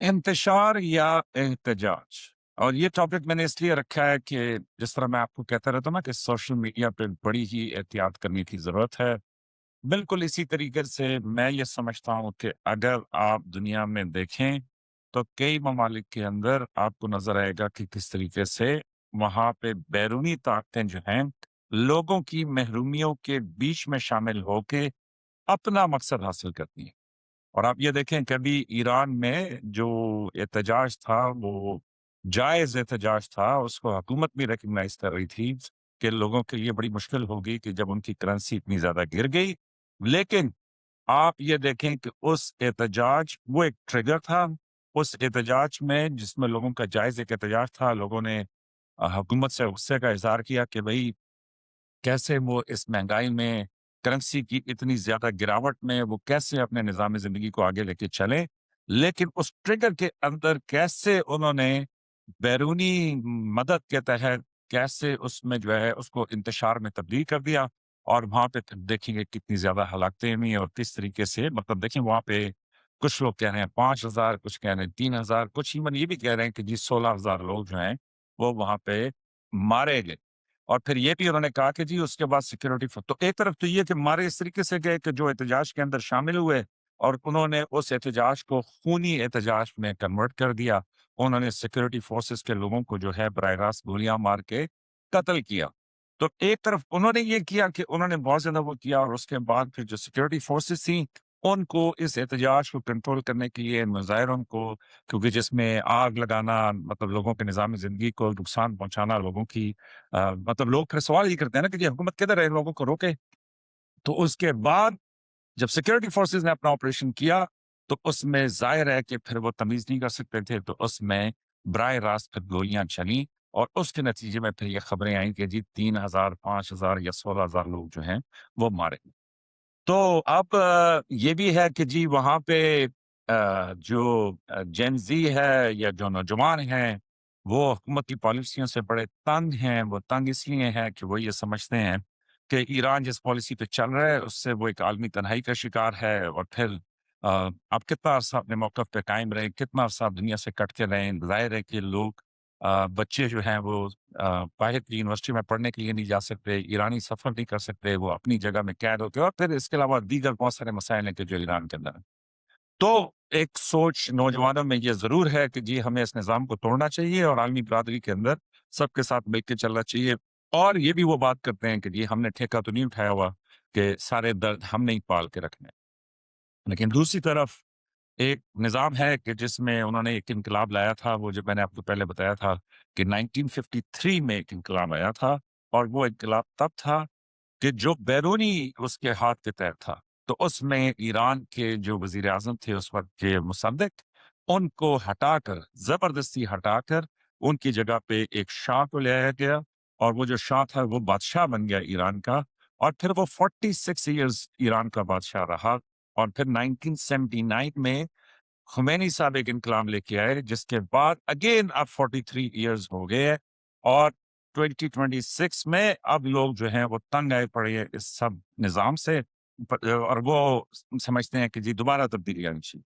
انتشار یا احتجاج؟ اور یہ ٹاپک میں نے اس لیے رکھا ہے کہ جس طرح میں آپ کو کہتا رہتا ہوں نا کہ سوشل میڈیا پہ بڑی ہی احتیاط کرنے کی ضرورت ہے۔ بالکل اسی طریقے سے میں یہ سمجھتا ہوں کہ اگر آپ دنیا میں دیکھیں تو کئی ممالک کے اندر آپ کو نظر آئے گا کہ کس طریقے سے وہاں پہ بیرونی طاقتیں جو ہیں، لوگوں کی محرومیوں کے بیچ میں شامل ہو کے اپنا مقصد حاصل کرتی ہیں۔ اور آپ یہ دیکھیں کبھی ایران میں جو احتجاج تھا، وہ جائز احتجاج تھا، اس کو حکومت بھی ریکگنائز کر رہی تھی کہ لوگوں کے لیے بڑی مشکل ہوگی کہ جب ان کی کرنسی اتنی زیادہ گر گئی۔ لیکن آپ یہ دیکھیں کہ اس احتجاج، وہ ایک ٹریگر تھا۔ اس احتجاج میں جس میں لوگوں کا جائز ایک احتجاج تھا، لوگوں نے حکومت سے غصے کا اظہار کیا کہ بھائی کیسے وہ اس مہنگائی میں کرنسی کی اتنی زیادہ گراوٹ میں وہ کیسے اپنے نظام زندگی کو آگے لے کے چلیں لیکن اس ٹریگر کے اندر کیسے انہوں نے بیرونی مدد کے تحت کیسے اس میں جو ہے اس کو انتشار میں تبدیل کر دیا اور وہاں پہ دیکھیں گے کتنی زیادہ ہلاکتیں ہوئی اور کس طریقے سے مطلب دیکھیں وہاں پہ کچھ لوگ کہہ رہے ہیں پانچ ہزار، کچھ کہہ رہے ہیں تین ہزار، کچھ ایون یہ بھی کہہ رہے ہیں کہ جی سولہ ہزار لوگ جو ہیں وہ وہاں پہ مارے گئے۔ اور پھر یہ بھی انہوں نے کہا کہ جی اس کے بعد سیکورٹی تو ایک طرف تو یہ کہ مارے اس طریقے سے گئے کہ جو احتجاج کے اندر شامل ہوئے اور انہوں نے اس احتجاج کو خونی احتجاج میں کنورٹ کر دیا۔ انہوں نے سیکورٹی فورسز کے لوگوں کو جو ہے براہ راست گولیاں مار کے قتل کیا۔ تو ایک طرف انہوں نے یہ کیا کہ انہوں نے بہت زیادہ وہ کیا اور اس کے بعد پھر جو سیکورٹی فورسز تھیں ان کو اس احتجاج کو کنٹرول کرنے کے لیے مظاہروں کو کیونکہ جس میں آگ لگانا مطلب لوگوں کے نظام زندگی کو نقصان پہنچانا، لوگوں کی مطلب لوگ پھر سوال یہ کرتے ہیں نا کہ یہ حکومت کدھر ہے، لوگوں کو روکے؟ تو اس کے بعد جب سیکورٹی فورسز نے اپنا آپریشن کیا، تو اس میں ظاہر ہے کہ پھر وہ تمیز نہیں کر سکتے تھے، تو اس میں براہ راست پھر گولیاں چلیں اور اس کے نتیجے میں پھر یہ خبریں آئیں کہ جی تین ہزار، پانچ ہزار یا سولہ ہزار لوگ جو ہیں وہ مارے۔ تو اب یہ بھی ہے کہ جی وہاں پہ جو جینزی ہے یا جو نوجوان ہیں، وہ حکومت کی پالیسیوں سے بڑے تنگ ہیں، وہ تنگ اس لیے ہیں کہ وہ یہ سمجھتے ہیں کہ ایران جس پالیسی پہ چل رہا ہے، اس سے وہ ایک عالمی تنہائی کا شکار ہے اور پھر آپ کتنا عرصہ اپنے موقف پہ قائم رہے کتنا عرصہ آپ دنیا سے کٹ کے رہیں، ظاہر ہے کہ لوگ بچے جو ہیں وہ باہر کی یونیورسٹی میں پڑھنے کے لیے نہیں جا سکتے، ایرانی سفر نہیں کر سکتے، وہ اپنی جگہ میں قید ہوتے اور پھر اس کے علاوہ دیگر بہت سارے مسائل ہیں کہ جو ایران کے اندر ہیں۔ تو ایک سوچ نوجوانوں میں یہ ضرور ہے کہ جی ہمیں اس نظام کو توڑنا چاہیے اور عالمی برادری کے اندر سب کے ساتھ مل کے چلنا چاہیے۔ اور یہ بھی وہ بات کرتے ہیں کہ جی ہم نے ٹھیکہ تو نہیں اٹھایا ہوا کہ سارے درد ہم نہیں پال کے رکھنے۔ لیکن دوسری طرف ایک نظام ہے کہ جس میں انہوں نے ایک انقلاب لایا تھا، وہ جو میں نے آپ کو پہلے بتایا تھا کہ 1953 میں ایک انقلاب آیا تھا اور وہ انقلاب تب تھا کہ جو بیرونی اس کے ہاتھ کے تحت تھا۔ تو اس میں ایران کے جو وزیر اعظم تھے اس وقت کے مصدق، ان کو ہٹا کر، زبردستی ہٹا کر ان کی جگہ پہ ایک شاہ کو لے آیا گیا اور وہ جو شاہ تھا وہ بادشاہ بن گیا ایران کا اور پھر وہ 46 ایئرز ایران کا بادشاہ رہا۔ اور پھر 1979 میں خمینی صاحب ایک انقلاب لے کے آئے، جس کے بعد اگین اب 43 ایئرز ہو گئے اور 2026 میں اب لوگ جو ہیں وہ تنگ آئے پڑے ہیں اس سب نظام سے، اور وہ سمجھتے ہیں کہ جی دوبارہ تبدیلی آنی چاہیے۔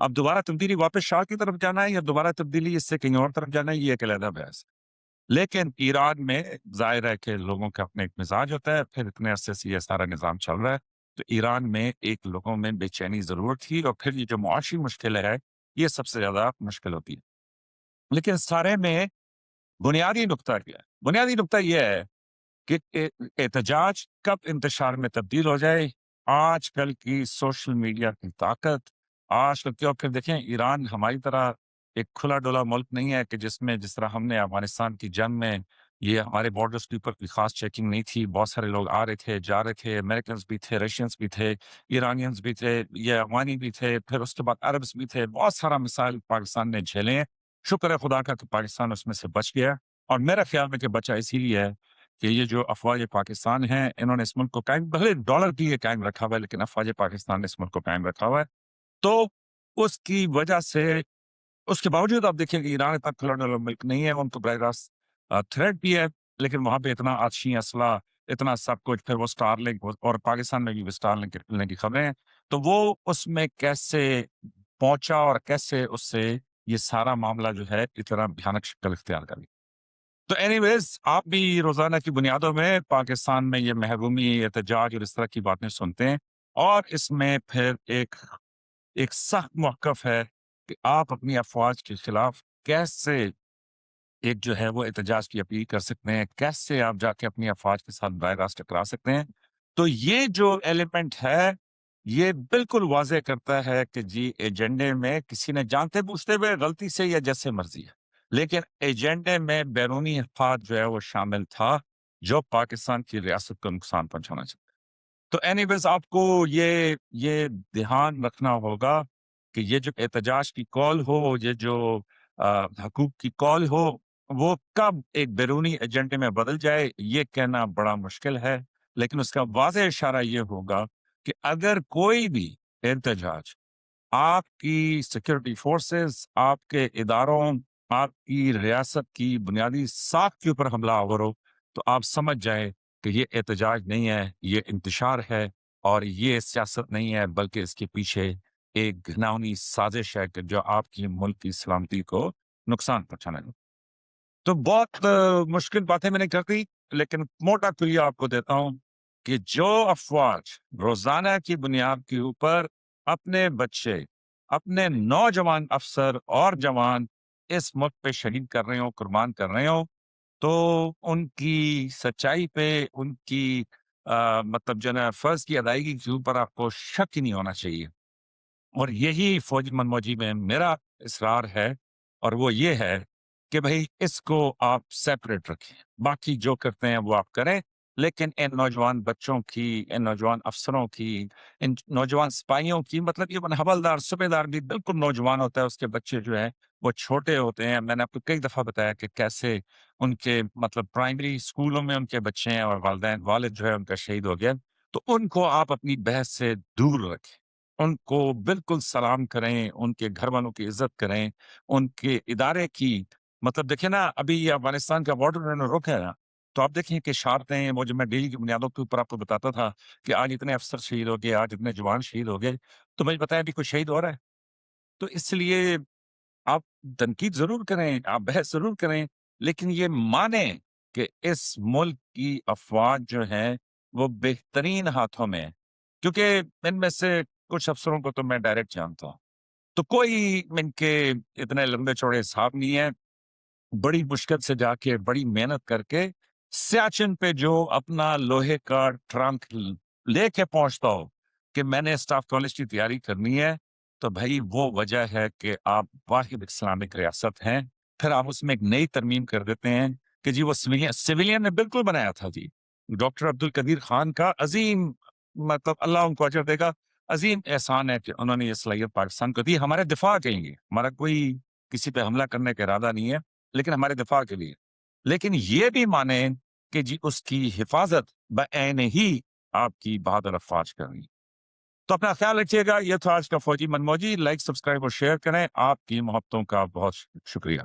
اب دوبارہ تبدیلی واپس شاہ کی طرف جانا ہے یا دوبارہ تبدیلی اس سے کہیں اور طرف جانا ہے، یہ ایک علیحدہ بحث ہے۔ لیکن ایران میں ظاہر ہے کہ لوگوں کا اپنے ایک مزاج ہوتا ہے، پھر اتنے عرصے سے یہ سارا نظام چل رہا ہے۔ تو ایران میں ایک لوگوں میں بے چینی ضرور تھی اور پھر یہ جو معاشی مشکل ہے، یہ سب سے زیادہ مشکل ہوتی ہے۔ لیکن سارے میں بنیادی نقطہ کیا ہے؟ بنیادی نقطہ یہ ہے کہ احتجاج کب انتشار میں تبدیل ہو جائے؟ آج کل کی سوشل میڈیا کی طاقت۔ آج کل کی اور پھر دیکھیں، ایران ہماری طرح ایک کھلا ڈولا ملک نہیں ہے کہ جس میں، جس طرح ہم نے افغانستان کی جنگ میں یہ ہمارے بارڈرز کے اوپر کوئی خاص چیکنگ نہیں تھی۔ بہت سارے لوگ آ رہے تھے، جا رہے تھے امریکنز بھی تھے رشینس بھی تھے ایرانینز بھی تھے، یہ افغانی بھی تھے، پھر اس کے بعد عربس بھی تھے۔ بہت سارا مثال پاکستان نے جھیلے ہیں۔ شکر ہے خدا کا کہ پاکستان اس میں سے بچ گیا۔ اور میرا خیال میں کہ بچا اسی لیے ہے کہ یہ جو افواج پاکستان ہیں، انہوں نے اس ملک کو قائم، بھلے ڈالر کی یہ قائم رکھا ہوا ہے، لیکن افواج پاکستان نے اس ملک کو قائم رکھا ہوا ہے۔ تو اس کی وجہ سے، اس کے باوجود آپ دیکھیں کہ ایران اتنا کھلا ڈالر ملک نہیں ہے، ان کو براہ راست تھریٹ بھی ہے، لیکن وہاں پہ اتنا آتشی اسلحہ اتنا سب کچھ، پھر وہ اسٹار لنک اور پاکستان میں بھی اسٹار لنک کی خبریں ہیں۔ تو وہ اس میں کیسے پہنچا اور کیسے اس سے یہ سارا معاملہ جو ہے، اتنا بھیانک شکل اختیار کر لیا تو اینی ویز آپ بھی روزانہ کی بنیادوں میں پاکستان میں یہ محرومی، احتجاج اور اس طرح کی باتیں سنتے ہیں۔ اور اس میں پھر ایک ایک سخت موقف ہے کہ آپ اپنی افواج کے خلاف کیسے ایک جو ہے وہ احتجاج کی اپیل کر سکتے ہیں، کیسے آپ جا کے اپنی افواج کے ساتھ براہ راست ٹکرا سکتے ہیں؟ تو یہ جو ایلیمنٹ ہے، یہ بالکل واضح کرتا ہے کہ جی ایجنڈے میں کسی نے جانتے پوچھتے ہوئے غلطی سے یا جیسے مرضی ہے۔ لیکن ایجنڈے میں بیرونی افاد جو ہے وہ شامل تھا جو پاکستان کی ریاست کو نقصان پہنچانا چاہتا تو اینی ویز آپ کو یہ یہ دھیان رکھنا ہوگا کہ یہ جو احتجاج کی کال ہو، یہ جو حقوق کی کال ہو وہ کب ایک بیرونی ایجنڈے میں بدل جائے، یہ کہنا بڑا مشکل ہے، لیکن اس کا واضح اشارہ یہ ہوگا کہ اگر کوئی بھی احتجاج آپ کی سیکورٹی فورسز آپ کے اداروں، آپ کی ریاست کی بنیادی ساخت کے اوپر حملہ آور ہو، تو آپ سمجھ جائیں کہ یہ احتجاج نہیں ہے، یہ انتشار ہے اور یہ سیاست نہیں ہے، بلکہ اس کے پیچھے ایک گھناؤنی سازش ہے کہ جو آپ کی ملک کی سلامتی کو نقصان پہنچانا ہے تو بہت مشکل باتیں میں نے کر دی، لیکن موٹا کلیہ آپ کو دیتا ہوں کہ جو افواج روزانہ کی بنیاد کے اوپر اپنے بچے، اپنے نوجوان افسر اور جوان اس ملک پہ شہید کر رہے ہوں، قربان کر رہے ہوں، تو ان کی سچائی پہ، ان کی مطلب جو ہے فرض کی ادائیگی کے اوپر آپ کو شک ہی نہیں ہونا چاہیے۔ اور یہی فوج منموجی میں میرا اصرار ہے اور وہ یہ ہے کہ بھائی اس کو آپ سیپریٹ رکھیں۔ باقی جو کرتے ہیں وہ آپ کریں۔ لیکن ان نوجوان بچوں کی، ان نوجوان افسروں کی، ان نوجوان سپاہیوں کی مطلب یہ حوالدار صوبے دار بھی بالکل نوجوان ہوتا ہے، اس کے بچے جو ہیں وہ چھوٹے ہوتے ہیں۔ میں نے آپ کو کئی دفعہ بتایا کہ کیسے ان کے مطلب پرائمری اسکولوں میں ان کے بچے ہیں اور والدین، والد جو ہے ان کا شہید ہو گیا۔ تو ان کو آپ اپنی بحث سے دور رکھیں۔ ان کو بالکل سلام کریں، ان کے گھر والوں کی عزت کریں، ان کے ادارے کی مطلب دیکھیں نا، ابھی یہ افغانستان کا بارڈر انہوں نے روکا ہے تو آپ دیکھیں کہ شارتیں وہ جو میں ڈیلی کی بنیادوں کے اوپر آپ کو بتاتا تھا کہ آج اتنے افسر شہید ہو گئے، آج اتنے جوان شہید ہو گئے۔ تو مجھے بتایا ابھی کوئی شہید ہو رہا ہے؟ تو اس لیے آپ تنقید ضرور کریں، آپ بحث ضرور کریں، لیکن یہ مانیں کہ اس ملک کی افواج جو ہیں وہ بہترین ہاتھوں میں کیونکہ ان میں سے کچھ افسروں کو تو میں ڈائریکٹ جانتا ہوں۔ تو کوئی ان کے اتنے لمبے چوڑے حساب نہیں ہے بڑی مشکل سے جا کے، بڑی محنت کر کے سیاچن پہ جو اپنا لوہے کا ٹرنک لے کے پہنچتا ہو کہ میں نے اسٹاف کالج کی تیاری کرنی ہے، تو بھائی وہ وجہ ہے کہ آپ واحد اسلامک ریاست ہیں۔ پھر آپ اس میں ایک نئی ترمیم کر دیتے ہیں کہ جی وہ سویلین نے بالکل بنایا تھا جی۔ ڈاکٹر عبد القدیر خان کا عظیم مطلب اللہ ان کو اجر دے گا۔ عظیم احسان ہے کہ انہوں نے یہ صلاحیت پاکستان کو دی۔ ہمارے دفاع کہیں گے ہمارا کوئی کسی پہ حملہ کرنے کا ارادہ نہیں ہے۔ لیکن ہمارے دفاع کے لیے۔ لیکن یہ بھی مانیں کہ جی اس کی حفاظت بعین ہی آپ کی بہادر افواج کرنی تو اپنا خیال رکھیے گا، یہ تھا آج کا فوجی من موجی لائک، سبسکرائب اور شیئر کریں۔ آپ کی محبتوں کا بہت شکریہ۔